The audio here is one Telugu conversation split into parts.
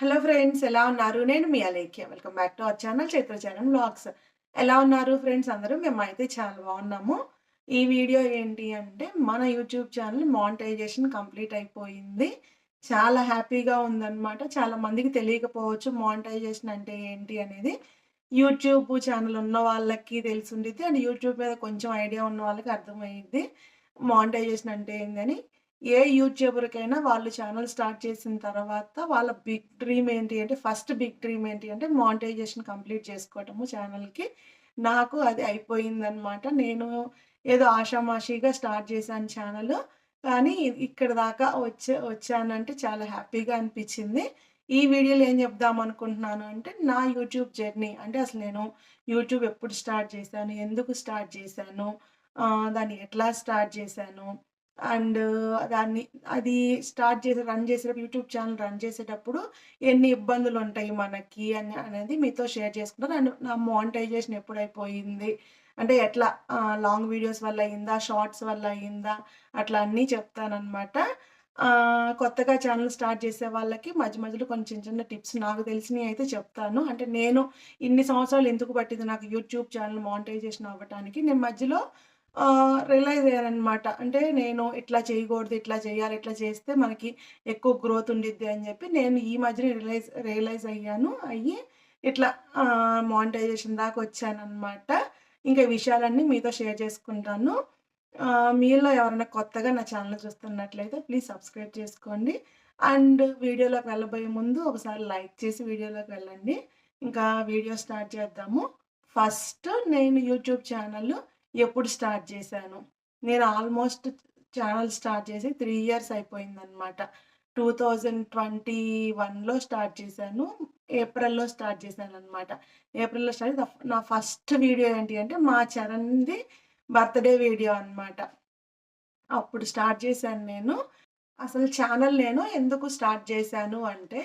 హలో ఫ్రెండ్స్ ఎలా ఉన్నారు? నేను మీ Alekhya. Welcome back to our channel Chaitra channel vlogs. ఎలా ఉన్నారు ఫ్రెండ్స్ అందరూ? మేమైతే చాలా బాగున్నాము. ఈ వీడియో ఏంటి అంటే మన యూట్యూబ్ ఛానల్ మానిటైజేషన్ కంప్లీట్ అయిపోయింది. చాలా హ్యాపీగా ఉందన్నమాట చాలా మందికి తెలియకపోవచ్చు మానిటైజేషన్ అంటే ఏంటి అనేది. యూట్యూబ్ ఛానల్ ఉన్న వాళ్ళకి తెలిసుండిద్ది. అండ్ యూట్యూబ్ మీద కొంచెం ఐడియా ఉన్న వాళ్ళకి అర్థమైంది మానిటైజేషన్ అంటే ఏందని. ఏ యూట్యూబర్‌కైనా వాళ్ళు ఛానల్ స్టార్ట్ చేసిన తర్వాత వాళ్ళ బిగ్ డ్రీమ్ ఏంటి అంటే ఫస్ట్ బిగ్ డ్రీమ్ ఏంటి అంటే మానిటైజేషన్ కంప్లీట్ చేసుకోవటము ఛానల్‌కి. నాకు అది అయిపోయిందనమాట. నేను ఏదో ఆషామాషీగా స్టార్ట్ చేశాను ఛానల్. కానీ ఇక్కడ దాకా వచ్చే వచ్చానంటే చాలా హ్యాపీగా అనిపించింది. ఈ వీడియోలో ఏం చెప్దాం అనుకుంటున్నాను అంటే నా యూట్యూబ్ జర్నీ అంటే అసలు నేను యూట్యూబ్ ఎప్పుడు స్టార్ట్ చేశాను? ఎందుకు స్టార్ట్ చేశాను? దాన్ని ఎట్లా స్టార్ట్ చేశాను? అండ్ దాన్ని అది స్టార్ట్ చేసి రన్ చేసేటప్పుడు యూట్యూబ్ ఛానల్ రన్ చేసేటప్పుడు ఎన్ని ఇబ్బందులు ఉంటాయి మనకి అని అనేది మీతో షేర్ చేసుకుంటాను. అండ్ నా మానిటైజేషన్ ఎప్పుడైపోయింది? అంటే ఎట్లా లాంగ్ వీడియోస్ వల్ల అయిందా? షార్ట్స్ వల్ల అయిందా? అట్లా అన్నీ చెప్తాననమాట. కొత్తగా ఛానల్ స్టార్ట్ చేసే వాళ్ళకి మధ్య మధ్యలో కొన్ని చిన్న చిన్న టిప్స్ నాకు తెలిసినవి అయితే చెప్తాను. అంటే నేను ఇన్ని సంవత్సరాలు ఎందుకు పట్టింది నాకు యూట్యూబ్ ఛానల్ మానిటైజేషన్ అవ్వటానికి. నేను మధ్యలో రియలైజ్ అయ్యారనమాట అంటే నేను ఇట్లా చేయకూడదు, ఇట్లా చేయాలి, ఇట్లా చేస్తే మనకి ఎక్కువ గ్రోత్ ఉండిద్ది అని చెప్పి నేను ఈ మధ్యనే రియలైజ్ రియలైజ్ అయ్యాను. అయ్యి ఇట్లా మానిటైజేషన్ దాకా వచ్చాననమాట. ఇంకా విషయాలన్నీ మీతో షేర్ చేసుకుంటాను. మీలో ఎవరైనా కొత్తగా నా ఛానల్ చూస్తున్నట్లయితే ప్లీజ్ సబ్స్క్రైబ్ చేసుకోండి. అండ్ వీడియోలోకి వెళ్ళబోయే ముందు ఒకసారి లైక్ చేసి వీడియోలోకి వెళ్ళండి. ఇంకా వీడియో స్టార్ట్ చేద్దాము. ఫస్ట్ నేను యూట్యూబ్ ఛానల్ ఎప్పుడు స్టార్ట్ చేశాను? నేను ఆల్మోస్ట్ ఛానల్ స్టార్ట్ చేసి త్రీ ఇయర్స్ అయిపోయిందనమాట. 2021లో స్టార్ట్ చేశాను. ఏప్రిల్‌లో స్టార్ట్ చేశాను అనమాట ఏప్రిల్‌లో స్టార్ట్ నా ఫస్ట్ వీడియో ఏంటి అంటే మా చరణ్‌ది బర్త్‌డే వీడియో అనమాట. అప్పుడు స్టార్ట్ చేశాను నేను. అసలు ఛానల్ నేను ఎందుకు స్టార్ట్ చేశాను అంటే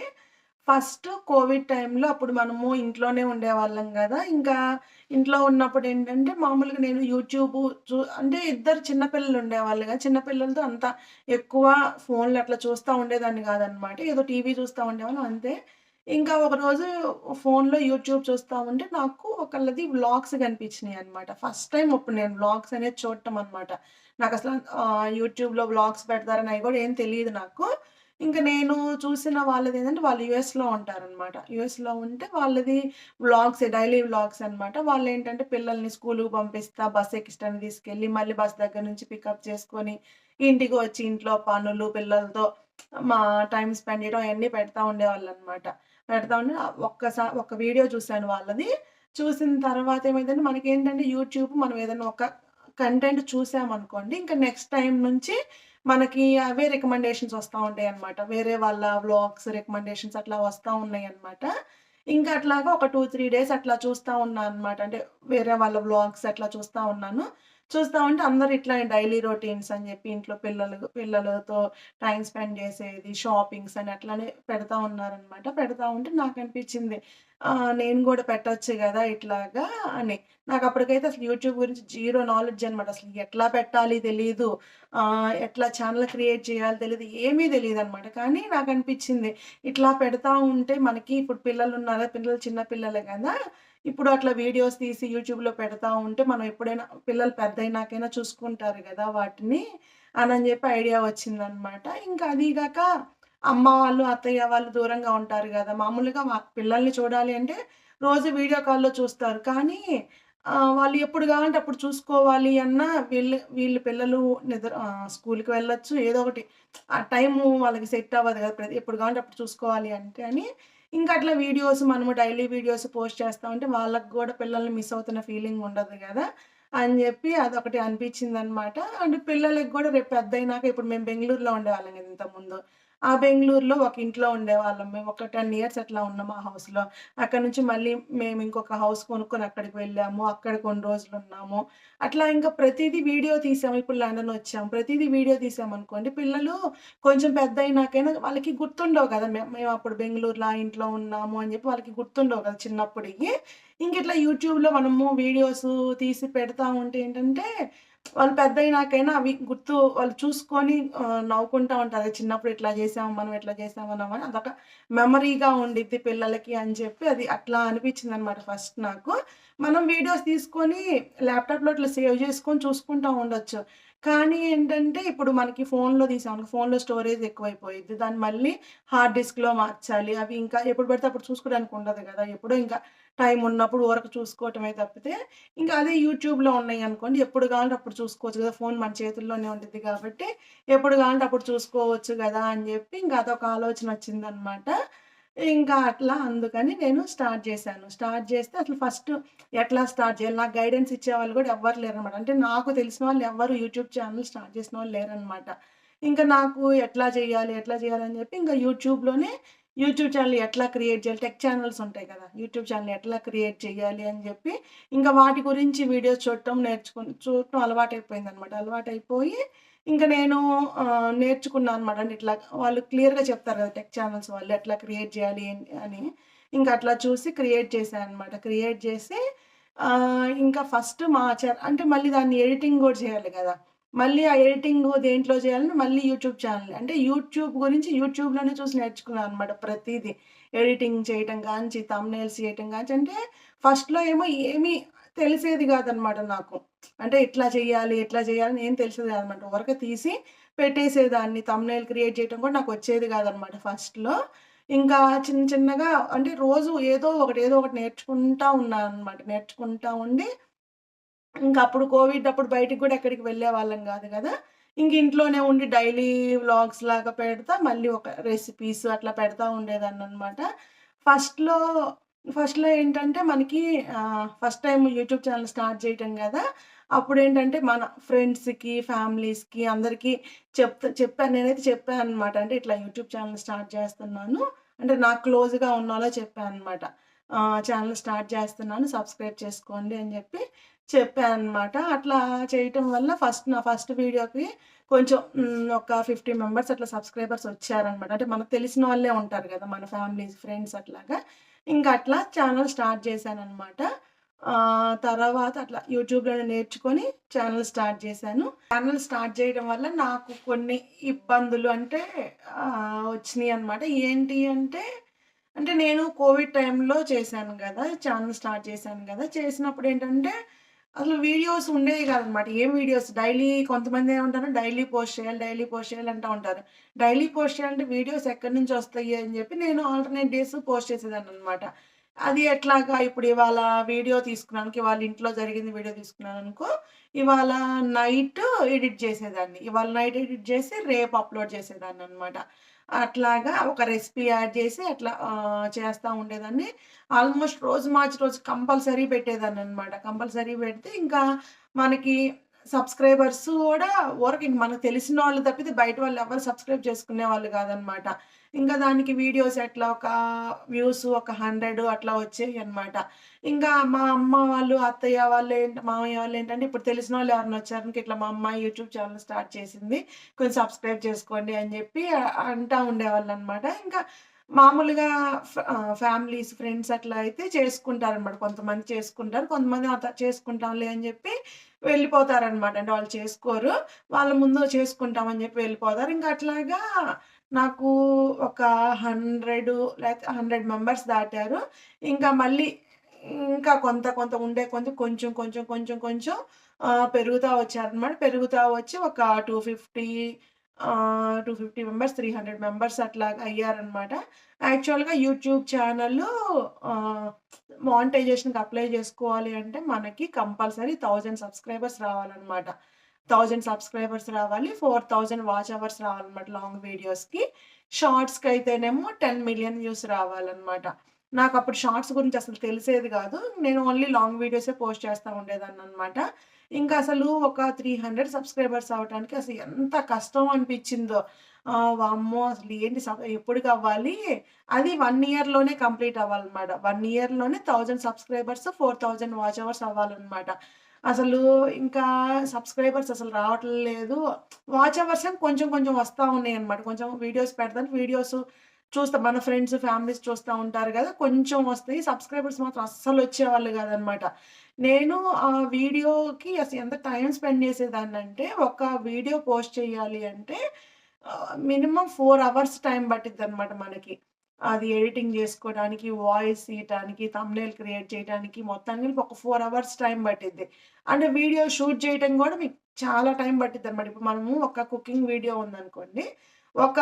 ఫస్ట్ కోవిడ్ టైంలో అప్పుడు మనము ఇంట్లోనే ఉండేవాళ్ళం కదా ఇంకా ఇంట్లో ఉన్నప్పుడు ఏంటంటే మామూలుగా నేను యూట్యూబ్ చూ అంటే ఇద్దరు చిన్నపిల్లలు ఉండేవాళ్ళు కదా చిన్నపిల్లలతో అంత ఎక్కువ ఫోన్‌లు అట్లా చూస్తూ ఉండేదాన్ని కాదనమాట. ఏదో టీవీ చూస్తా ఉండేవాళ్ళం అంతే. ఇంకా ఒకరోజు ఫోన్‌లో యూట్యూబ్ చూస్తా ఉంటే నాకు ఒకళ్ళది వ్లాగ్స్ కనిపించినాయి అనమాట. ఫస్ట్ టైం అప్పుడు నేను వ్లాగ్స్ అనేది చూడటం అనమాట. నాకు అసలు యూట్యూబ్‌లో వ్లాగ్స్ పెడతారని అవి కూడా ఏం తెలియదు నాకు. ఇంకా నేను చూసిన వాళ్ళది ఏంటంటే వాళ్ళు యూఎస్‌లో ఉంటారనమాట. యూఎస్‌లో ఉంటే వాళ్ళది వ్లాగ్స్ డైలీ వ్లాగ్స్ అనమాట. వాళ్ళు ఏంటంటే పిల్లల్ని స్కూల్కి పంపిస్తా, బస్ ఎక్కించడానికి తీసుకెళ్ళి, మళ్ళీ బస్ దగ్గర నుంచి పికప్ చేసుకొని, ఇంటికి వచ్చి ఇంట్లో పనులు, పిల్లలతో మా టైం స్పెండ్ చేయడం అవన్నీ పెడతా ఉండేవాళ్ళనమాట. పెడతా ఉండే ఒక్కసారి ఒక వీడియో చూశాను వాళ్ళది. చూసిన తర్వాత ఏమైందంటే మనకి ఏంటంటే యూట్యూబ్ మనం ఏదైనా ఒక కంటెంట్ చూసామనుకోండి, ఇంకా నెక్స్ట్ టైం నుంచి మనకి అవే రికమెండేషన్స్ వస్తూ ఉంటాయి అనమాట వేరే వాళ్ళ వ్లాగ్స్ రికమెండేషన్స్ అట్లా వస్తా ఉన్నాయన్నమాట. ఇంకా అట్లాగా ఒక 2, 3 డేస్ అట్లా చూస్తూ ఉన్నాను అనమాట. అంటే వేరే వాళ్ళ వ్లాగ్స్ అట్లా చూస్తూ ఉన్నాను. చూస్తా ఉంటే అందరూ ఇట్లా డైలీ రొటీన్స్ అని చెప్పి ఇంట్లో పిల్లలు పిల్లలతో టైం స్పెండ్ చేసేది, షాపింగ్స్ అని అట్లానే పెడతా ఉన్నారనమాట. పెడతా ఉంటే నాకు అనిపించింది నేను కూడా పెట్టచ్చు కదా ఇట్లాగా అని. నాకు అప్పటికైతే అసలు యూట్యూబ్ గురించి జీరో నాలెడ్జ్ అనమాట. అసలు ఎట్లా పెట్టాలి తెలియదు ఎట్లా ఛానల్ క్రియేట్ చేయాలి తెలియదు ఏమీ తెలియదు అనమాట కానీ నాకు అనిపించింది ఇట్లా పెడతా ఉంటే మనకి ఇప్పుడు పిల్లలు ఉన్నారా పిల్లలు చిన్న పిల్లలే కదా ఇప్పుడు అట్లా వీడియోస్ తీసి యూట్యూబ్‌లో పెడతా ఉంటే మనం ఎప్పుడైనా పిల్లలు పెద్దయినాకైనా చూసుకుంటారు కదా వాటిని అని చెప్పి ఐడియా వచ్చిందనమాట. ఇంకా అదీగాక అమ్మ వాళ్ళు, అత్తయ్య వాళ్ళు దూరంగా ఉంటారు కదా మామూలుగా మా పిల్లల్ని చూడాలి అంటే రోజు వీడియో కాల్‌లో చూస్తారు. కానీ వాళ్ళు ఎప్పుడు కావాలంటే అప్పుడు చూసుకోవాలి అన్నా వీళ్ళు వీళ్ళు పిల్లలు నిద్ర స్కూల్కి వెళ్ళొచ్చు. ఏదో ఒకటి ఆ టైము వాళ్ళకి సెట్ అవ్వదు కదా ప్రతి ఎప్పుడు కావాలంటే అప్పుడు చూసుకోవాలి అంటే అని ఇంకా అట్లా వీడియోస్ మనము డైలీ వీడియోస్ పోస్ట్ చేస్తూ. ఉంటే వాళ్ళకి కూడా పిల్లల్ని మిస్ అవుతున్న ఫీలింగ్ ఉండదు కదా. అని చెప్పి అదొకటి అనిపించిందనమాట. అండ్ పిల్లలకి కూడా రేపు పెద్దయినాక ఇప్పుడు మేము బెంగళూరులో ఉండేవాళ్ళం గదా! ఇంతకుముందు. ఆ బెంగళూరులో ఒక ఇంట్లో ఉండేవాళ్ళం. మేము ఒక 10 ఇయర్స్ అట్లా ఉన్నాం ఆ హౌస్‌లో. అక్కడ నుంచి మళ్ళీ మేము ఇంకొక హౌస్ కొనుక్కొని అక్కడికి వెళ్ళాము. అక్కడ కొన్ని రోజులు ఉన్నాము అట్లా ఇంకా ప్రతిదీ వీడియో తీసాము. ఇప్పుడు లండన్ వచ్చాము. ప్రతిదీ వీడియో తీసాము అనుకోండి పిల్లలు కొంచెం పెద్దయినాకైనా వాళ్ళకి గుర్తుండవు కదా మేము అప్పుడు బెంగళూరులో ఆ ఇంట్లో ఉన్నాము అని చెప్పి వాళ్ళకి గుర్తుండవు కదా చిన్నప్పటికి ఇంకిట్లా యూట్యూబ్‌లో మనము వీడియోస్ తీసి పెడతా ఉంటే ఏంటంటే వాళ్ళు పెద్దయినాకైనా అవి గుర్తు వాళ్ళు చూసుకొని నవ్వుకుంటూ నవ్వుకుంటా ఉంటారు. "అదే చిన్నప్పుడు ఇట్లా చేసాము, మనం ఇట్లా చేసాము అని అదొక మెమరీగా ఉండిద్ది పిల్లలకి అని చెప్పి అది అట్లా అనిపించిందనమాట ఫస్ట్ నాకు. మనం వీడియోస్ తీసుకొని ల్యాప్‌టాప్‌లో ఇట్లా సేవ్ చేసుకొని చూసుకుంటా ఉండొచ్చు. కానీ ఏంటంటే ఇప్పుడు మనకి ఫోన్‌లో తీసాము ఫోన్‌లో స్టోరేజ్ ఎక్కువైపోయింది దాన్ని మళ్ళీ హార్డ్ డిస్క్‌లో మార్చాలి. అవి ఇంకా ఎప్పుడు పడితే అప్పుడు చూసుకోవడానికి ఉండదు కదా ఎప్పుడో ఇంకా టైం ఉన్నప్పుడు ఊరకు చూసుకోవటమే తప్పితే, ఇంకా అదే యూట్యూబ్‌లో ఉన్నాయి అనుకోండి ఎప్పుడు కావాలంటే అప్పుడు చూసుకోవచ్చు కదా ఫోన్ మన చేతుల్లోనే ఉంటుంది కాబట్టి, ఎప్పుడు కావాలంటే అప్పుడు చూసుకోవచ్చు కదా అని చెప్పి ఇంకా అదొక ఆలోచన వచ్చిందనమాట. ఇంకా అట్లా అందుకని నేను స్టార్ట్ చేశాను స్టార్ట్ చేస్తే అసలు ఫస్ట్ ఎట్లా స్టార్ట్ చేయాలి? నాకు గైడెన్స్ ఇచ్చేవాళ్ళు కూడా ఎవ్వరు లేరనమాట. అంటే నాకు తెలిసిన వాళ్ళు ఎవ్వరు యూట్యూబ్ ఛానల్ స్టార్ట్ చేసిన వాళ్ళు లేరనమాట. ఇంకా నాకు ఎట్లా చేయాలి? ఎట్లా చేయాలి? అని ఇంకా యూట్యూబ్‌లోనే యూట్యూబ్ ఛానల్ ఎట్లా క్రియేట్ చేయాలి? టెక్ ఛానల్స్ ఉంటాయి కదా! యూట్యూబ్ ఛానల్ ఎట్లా క్రియేట్ చేయాలి? అని చెప్పి ఇంకా వాటి గురించి వీడియోస్ చూడటం, నేర్చుకుని చూడటం అలవాటైపోయింది అనమాట అలవాటు అయిపోయి ఇంకా నేను నేర్చుకున్నాను అనమాట. అంటే ఇట్లా వాళ్ళు క్లియర్‌గా చెప్తారు కదా! టెక్ ఛానల్స్ వాళ్ళు ఎట్లా క్రియేట్ చేయాలి అని. ఇంకా అట్లా చూసి క్రియేట్ చేశాను అనమాట. క్రియేట్ చేసి ఇంకా ఫస్ట్ మా అంటే మళ్ళీ దాన్ని ఎడిటింగ్ కూడా చేయాలి కదా మళ్ళీ ఆ ఎడిటింగ్ దేంట్లో చేయాలని మళ్ళీ యూట్యూబ్ ఛానల్. అంటే యూట్యూబ్ గురించి యూట్యూబ్‌లోనే చూసి నేర్చుకున్నాను అనమాట ప్రతిదీ ఎడిటింగ్ చేయటం కాంచి తమ్నేల్స్ చేయటం కానించి అంటే ఫస్ట్‌లో ఏమో ఏమీ తెలిసేది కాదనమాట నాకు. అంటే ఇట్లా చేయాలి, ఇట్లా చేయాలని ఏం తెలిసేది కాదనమాట. వరకు తీసి పెట్టేసేదాన్ని. తమ్నేల్ క్రియేట్ చేయటం కూడా నాకు వచ్చేది కాదనమాట ఫస్ట్‌లో. ఇంకా చిన్న చిన్నగా అంటే రోజు ఏదో ఒకటి, ఏదో ఒకటి నేర్చుకుంటా ఉన్నాననమాట. నేర్చుకుంటా ఉండి ఇంకా అప్పుడు కోవిడ్ అప్పుడు బయటికి కూడా ఎక్కడికి వెళ్ళే వాళ్ళం కాదు కదా ఇంక ఇంట్లోనే ఉండి డైలీ వ్లాగ్స్ లాగా పెడతా, మళ్ళీ ఒక రెసిపీస్ అట్లా పెడతా ఉండేదాన్ని అనమాట ఫస్ట్‌లో ఫస్ట్‌లో ఏంటంటే మనకి first time YouTube channel start చేయటం కదా అప్పుడు ఏంటంటే మన ఫ్రెండ్స్‌కి, ఫ్యామిలీస్‌కి అందరికీ చెప్తా చెప్పాను. నేనైతే చెప్పాను అనమాట అంటే ఇట్లా యూట్యూబ్ ఛానల్ స్టార్ట్ చేస్తున్నాను. అంటే నాకు క్లోజ్‌గా ఉన్నాలో చెప్పాను అనమాట. ఛానల్ స్టార్ట్ చేస్తున్నాను. సబ్స్క్రైబ్ చేసుకోండి అని చెప్పి చెప్పానమాట అట్లా చేయటం వల్ల ఫస్ట్ నా ఫస్ట్ వీడియోకి కొంచెం ఒక 50 మెంబర్స్ అట్లా సబ్స్క్రైబర్స్ వచ్చారనమాట. అంటే మనకు తెలిసిన వాళ్ళే ఉంటారు కదా మన ఫ్యామిలీస్, ఫ్రెండ్స్ అట్లాగా. ఇంక అట్లా ఛానల్ స్టార్ట్ చేశానమాట తర్వాత అట్లా యూట్యూబ్లో నేర్చుకొని ఛానల్ స్టార్ట్ చేశాను. ఛానల్ స్టార్ట్ చేయడం వల్ల నాకు కొన్ని ఇబ్బందులు అంటే వచ్చినాయి అనమాట ఏంటి అంటే, అంటే నేను కోవిడ్ టైంలో చేశాను కదా ఛానల్ స్టార్ట్ చేశాను కదా చేసినప్పుడు ఏంటంటే అసలు వీడియోస్ ఉండేవి కాదనమాట. ఏం వీడియోస్ డైలీ కొంతమంది ఏమంటారు డైలీ పోస్ట్ చేయాలి, డైలీ పోస్ట్ చేయాలి అంటూ ఉంటారు. డైలీ పోస్ట్ చేయాలంటే వీడియోస్ ఎక్కడి నుంచి వస్తాయి అని చెప్పి నేను ఆల్టర్‌నేట్ డేస్ పోస్ట్ చేసేదాన్ని అనమాట అది ఎట్లాగా ఇప్పుడు ఇవాళ వీడియో తీసుకున్నాను. ఇవాళ ఇంట్లో జరిగింది వీడియో తీసుకున్నాను అనుకో ఇవాళ నైట్ ఎడిట్ చేసేదాన్ని. ఇవాళ నైట్ ఎడిట్ చేసి రేపు అప్‌లోడ్ చేసేదాన్ని అనమాట అట్లాగా ఒక రెసిపీ యాడ్ చేసి అట్లా చేస్తూ ఉండేదాన్ని. ఆల్మోస్ట్ రోజు మార్చి రోజు కంపల్సరీ పెట్టేదాన్ని అనమాట కంపల్సరీ పెడితే ఇంకా మనకి సబ్స్క్రైబర్స్ కూడా ఊరక ఇంక మనకు తెలిసినోళ్ళు తప్పితే బయట వాళ్ళు ఎవరు సబ్స్క్రైబ్ చేసుకునే వాళ్ళు కాదనమాట. ఇంకా దానికి వీడియోస్ ఎట్లా ఒక వ్యూస్ ఒక 100 అట్లా వచ్చేవి అనమాట ఇంకా మా అమ్మ వాళ్ళు, అత్తయ్య వాళ్ళు ఏంటి మామయ్య వాళ్ళు ఏంటంటే ఇప్పుడు తెలిసినోళ్ళు ఎవరైనా వచ్చారనుకో ఇట్లా మా అమ్మాయి యూట్యూబ్ ఛానల్ స్టార్ట్ చేసింది. కొంచెం సబ్స్క్రైబ్ చేసుకోండి అని చెప్పి అంటా ఉండేవాళ్ళనమాట. ఇంకా మామూలుగా ఫ్యామిలీస్, ఫ్రెండ్స్ అట్లా అయితే చేసుకుంటారనమాట. కొంతమంది చేసుకుంటారు. కొంతమంది చేసుకుంటాంలే అని చెప్పి వెళ్ళిపోతారనమాట. అంటే వాళ్ళు చేసుకోరు. వాళ్ళ ముందు చేసుకుంటామని చెప్పి వెళ్ళిపోతారు. ఇంకా అట్లాగా నాకు ఒక హండ్రెడ్ లేకపోతే హండ్రెడ్ మెంబర్స్ దాటారు. ఇంకా మళ్ళీ ఇంకా కొంత కొంత ఉండే కొంత కొంచెం కొంచెం కొంచెం కొంచెం పెరుగుతూ వచ్చారనమాట. పెరుగుతూ వచ్చి ఒక two fifty two fifty members, 300 members అట్లా అయ్యారనమాట. యాక్చువల్‌గా యూట్యూబ్ ఛానల్ మానిటైజేషన్‌కి అప్లై చేసుకోవాలి అంటే మనకి కంపల్సరీ థౌజండ్ సబ్స్క్రైబర్స్ రావాలనమాట. థౌజండ్ సబ్స్క్రైబర్స్ రావాలి. 4000 వాచ్ అవర్స్ రావాలనమాట లాంగ్ వీడియోస్‌కి. షార్ట్స్కి అయితేనేమో టెన్ మిలియన్ వ్యూస్ రావాలనమాట. నాకప్పుడు షార్ట్స్ గురించి అసలు తెలిసేది కాదు నేను ఓన్లీ లాంగ్ వీడియోసే పోస్ట్ చేస్తూ ఉండేదాన్ని అనమాట ఇంకా అసలు ఒక 300 సబ్స్క్రైబర్స్ అవ్వటానికి అసలు ఎంత కష్టం అనిపించిందో వామ్మో! అసలు ఏంటి ఎప్పుడు ఎప్పటికవ్వాలి? అది వన్ ఇయర్‌లోనే కంప్లీట్ అవ్వాలనమాట. వన్ ఇయర్‌లోనే థౌజండ్ సబ్స్క్రైబర్స్, 4000 వాచ్ అవర్స్ అవ్వాలనమాట. అసలు ఇంకా సబ్స్క్రైబర్స్ అసలు రావటం లేదు. వాచ్ అవర్స్ కొంచెం కొంచెం వస్తూ ఉన్నాయి అనమాట కొంచెం వీడియోస్ పెడతాను. వీడియోస్ చూస్తా మన ఫ్రెండ్స్, ఫ్యామిలీస్ చూస్తూ ఉంటారు కదా కొంచెం వస్తాయి. సబ్స్క్రైబర్స్ మాత్రం అస్సలు వచ్చేవాళ్ళు కదనమాట నేను ఆ వీడియోకి అసలు ఎంత టైం స్పెండ్ చేసేదాన్ని అంటే ఒక వీడియో పోస్ట్ చేయాలి అంటే మినిమం ఫోర్ అవర్స్ టైం పట్టిద్దనమాట మనకి. అది ఎడిటింగ్ చేసుకోవడానికి వాయిస్ ఇయటానికి, తమ్నేల్ క్రియేట్ చేయడానికి మొత్తానికి ఒక ఫోర్ అవర్స్ టైం పట్టిద్ది. అంటే వీడియో షూట్ చేయటం కూడా మీకు చాలా టైం పట్టిద్దనమాట. ఇప్పుడు మనము ఒక కుకింగ్ వీడియో ఉందనుకోండి. ఒక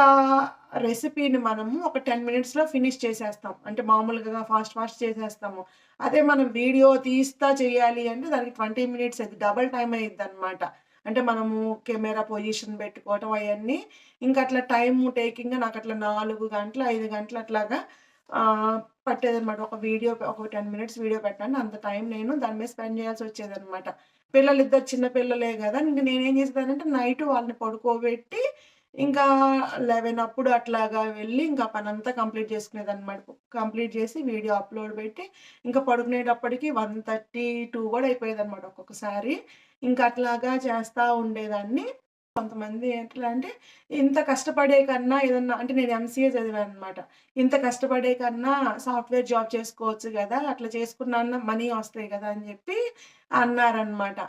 రెసిపీని మనము ఒక 10 మినిట్స్‌లో ఫినిష్ చేసేస్తాం. అంటే మామూలుగా ఫాస్ట్ ఫాస్ట్ చేసేస్తాము. అదే మనం వీడియో తీస్తా చేయాలి అంటే దానికి 20 మినిట్స్ అది డబల్ టైం అయ్యిద్ది అనమాట అంటే మనము కెమెరా పొజిషన్ పెట్టుకోవటం అవన్నీ ఇంకా అట్లా టైం టేకింగ్ నాకు అట్లా నాలుగు గంటలు, ఐదు గంటలు అట్లాగా పట్టేదనమాట. ఒక వీడియో ఒక 10 మినిట్స్ వీడియో పెట్టాను అంత టైం నేను దాని మీద స్పెండ్ చేయాల్సి వచ్చేదనమాట పిల్లలు ఇద్దరు చిన్న పిల్లలే కదా ఇంక నేనేం చేసేదానంటే నైట్ వాళ్ళని పడుకోబెట్టి ఇంకా 11 అప్పుడు అట్లాగా వెళ్ళి ఇంకా పనంతా కంప్లీట్ చేసుకునేదనమాట. కంప్లీట్ చేసి వీడియో అప్‌లోడ్ పెట్టి ఇంకా పడుకునేటప్పటికి 1:30, 2 గూడా అయిపోయేదనమాట ఒక్కొక్కసారి. ఇంకా అట్లాగా చేస్తూ ఉండేదాన్ని. కొంతమంది ఎట్లా అంటే ఇంత కష్టపడే కన్నా ఏదన్నా అంటే నేను ఎంసీఏ చదివాను అనమాట ఇంత కష్టపడే కన్నా సాఫ్ట్‌వేర్ జాబ్ చేసుకోవచ్చు కదా అట్లా చేసుకున్నా మనీ వస్తాయి కదా అని చెప్పి అన్నారనమాట.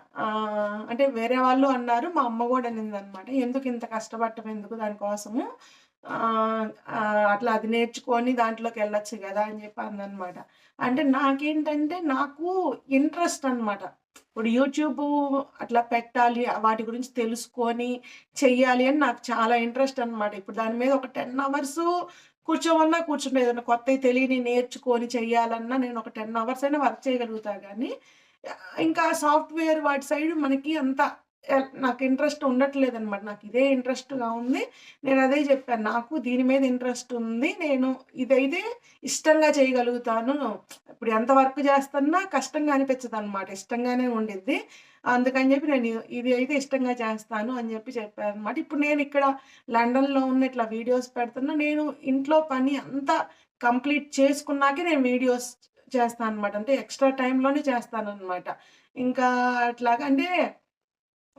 అంటే వేరే వాళ్ళు అన్నారు. మా అమ్మ కూడా అనింది అనమాట ఎందుకు ఇంత కష్టపడటం ఎందుకు దానికోసము అట్లా అది నేర్చుకొని దాంట్లోకి వెళ్ళొచ్చు కదా అని చెప్పి అందనమాట. అంటే నాకేంటంటే నాకు ఇంట్రెస్ట్ అనమాట. ఇప్పుడు యూట్యూబ్ అట్లా పెట్టాలి, వాటి గురించి తెలుసుకొని చెయ్యాలి అని నాకు చాలా ఇంట్రెస్ట్ అనమాట. ఇప్పుడు దాని మీద ఒక టెన్ అవర్స్ కూర్చోమన్నా కూర్చుంటే ఏదైనా కొత్తవి తెలియని నేర్చుకొని చెయ్యాలన్నా నేను ఒక 10 అవర్స్ అయినా వర్క్ చేయగలుగుతా కానీ ఇంకా సాఫ్ట్‌వేర్ వాటి సైడ్ మనకి అంత నాకు ఇంట్రెస్ట్ ఉండట్లేదనమాట. నాకు ఇదే ఇంట్రెస్ట్‌గా ఉంది. నేను అదే చెప్పాను నాకు దీని మీద ఇంట్రెస్ట్ ఉంది. నేను ఇదైతే ఇష్టంగా చేయగలుగుతాను. ఇప్పుడు ఎంత వర్క్ చేస్తున్నా కష్టంగా అనిపించదనమాట. ఇష్టంగానే ఉండిద్ది. అందుకని చెప్పి నేను ఇది అయితే ఇష్టంగా చేస్తాను అని చెప్పి చెప్పాను అనమాట ఇప్పుడు నేను ఇక్కడ లండన్‌లో ఉన్న ఇట్లా వీడియోస్ పెడుతున్నా. నేను ఇంట్లో పని అంతా కంప్లీట్ చేసుకున్నాకే నేను వీడియోస్ చేస్తాను అనమాట అంటే ఎక్స్‌ట్రా టైంలోనే చేస్తాను అనమాట ఇంకా అట్లాగా అంటే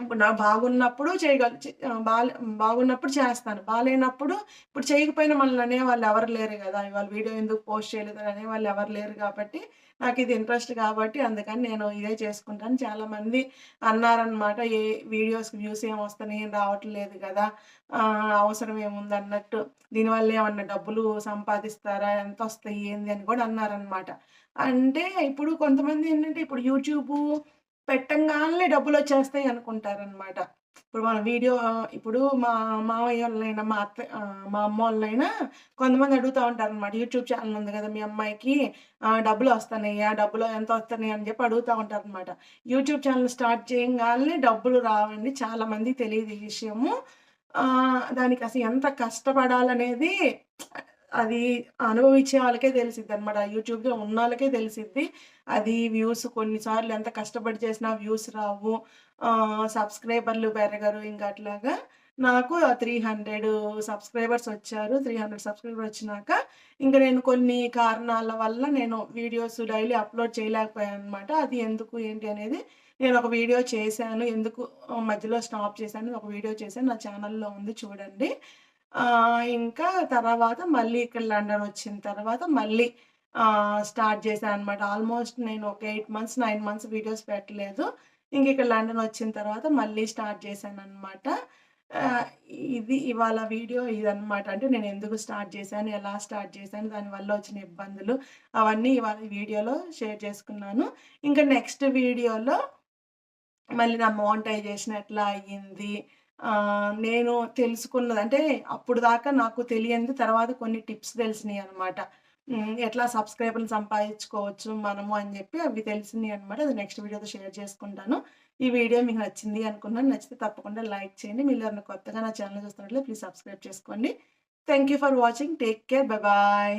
నా నాకు బాగున్నప్పుడు చేయగల బాగా బాగున్నప్పుడు చేస్తాను. బాగాలేనప్పుడు ఇప్పుడు చేయకపోయినా మనల్ని అనేవాళ్ళు ఎవరు లేరు కదా ఇవాళ వీడియో ఎందుకు పోస్ట్ చేయలేదని అనేవాళ్ళు ఎవరు లేరు కాబట్టి నాకు ఇది ఇంట్రెస్ట్ కాబట్టి అందుకని నేను ఇదే చేసుకుంటాను. చాలామంది అన్నారనమాట. ఏ వీడియోస్‌కి వ్యూస్ ఏం వస్తున్నాయి, రావట్లేదు కదా అవసరం ఏముంది అన్నట్టు దీనివల్ల ఏమన్నా డబ్బులు సంపాదిస్తారా? ఎంత వస్తాయి ఏంది? అని కూడా అన్నారనమాట. అంటే ఇప్పుడు కొంతమంది ఏంటంటే ఇప్పుడు యూట్యూబు పెట్టంగానే డబ్బులు వచ్చేస్తాయి అనుకుంటారనమాట. ఇప్పుడు మన వీడియో ఇప్పుడు మా మామయ్యోళ్ళైనా, మా అత్త మా అమ్మ వాళ్ళైనా కొంతమంది అడుగుతా ఉంటారనమాట. యూట్యూబ్ ఛానల్ ఉంది కదా మీ అమ్మాయికి డబ్బులు డబ్బులొస్తన్నయ్యా? డబ్బులు ఎంత వస్తున్నాయి అని జెప్పి అడుగుతా ఉంటారనమాట. యూట్యూబ్ ఛానల్ స్టార్ట్ చేయగానే డబ్బులు రావండి. చాలా మందికి తెలీదు ఈ విషయము. దానికి అసలు ఎంత కష్టపడాలనేది అది అనుభవించే వాళ్ళకే తెలిసిద్ది అనమాట యూట్యూబ్‌లో ఉన్న వాళ్ళకే తెలిసిద్ది. అది వ్యూస్ కొన్నిసార్లు ఎంత కష్టపడి చేసినా వ్యూస్ రావు. సబ్స్క్రైబర్లు పెరగరు. ఇంకా అట్లాగా నాకు 300 సబ్స్క్రైబర్స్ వచ్చారు. త్రీ హండ్రెడ్ సబ్స్క్రైబర్ వచ్చినాక ఇంకా నేను కొన్ని కారణాల వల్ల నేను వీడియోస్ డైలీ అప్‌లోడ్ చేయలేకపోయాను అనమాట అది ఎందుకు ఏంటి అనేది నేను ఒక వీడియో చేశాను. ఎందుకు మధ్యలో స్టాప్ చేశాను ఒక వీడియో చేశాను. నా ఛానల్లో ఉంది చూడండి. ఇంకా తర్వాత మళ్ళీ ఇక్కడ లండన్ వచ్చిన తర్వాత మళ్ళీ స్టార్ట్ చేశాను అనమాట ఆల్మోస్ట్ నేను ఒక eight months, nine months videos పెట్టలేదు. ఇంక ఇక్కడ లండన్ వచ్చిన తర్వాత మళ్ళీ స్టార్ట్ చేశాను అనమాట ఇది ఇవాళ వీడియో ఇదనమాట. అంటే నేను ఎందుకు స్టార్ట్ చేశాను, ఎలా స్టార్ట్ చేశాను, దానివల్ల వచ్చిన ఇబ్బందులు అవన్నీ ఇవాళ వీడియోలో షేర్ చేసుకున్నాను. ఇంకా నెక్స్ట్ వీడియోలో మళ్ళీ నా మోనిటైజేషన్ ఎట్లా అయ్యింది, నేను తెలుసుకున్నది అంటే అప్పుడు దాకా నాకు తెలియని తర్వాత కొన్ని టిప్స్ తెలిసినాయి అనమాట ఎట్లా సబ్స్క్రైబర్‌లు సంపాదించుకోవచ్చు మనము అని చెప్పి అవి తెలిసినియనమాట. అది నెక్స్ట్ వీడియోతో షేర్ చేసుకుంటాను. ఈ వీడియో మీకు నచ్చింది అనుకున్నాను. నచ్చితే తప్పకుండా లైక్ చేయండి. మీరు ఎవరైనా కొత్తగా నా ఛానల్ చూస్తున్నట్లయితే ప్లీజ్ సబ్స్క్రైబ్ చేసుకోండి. Thank you for watching. Take care. Bye bye.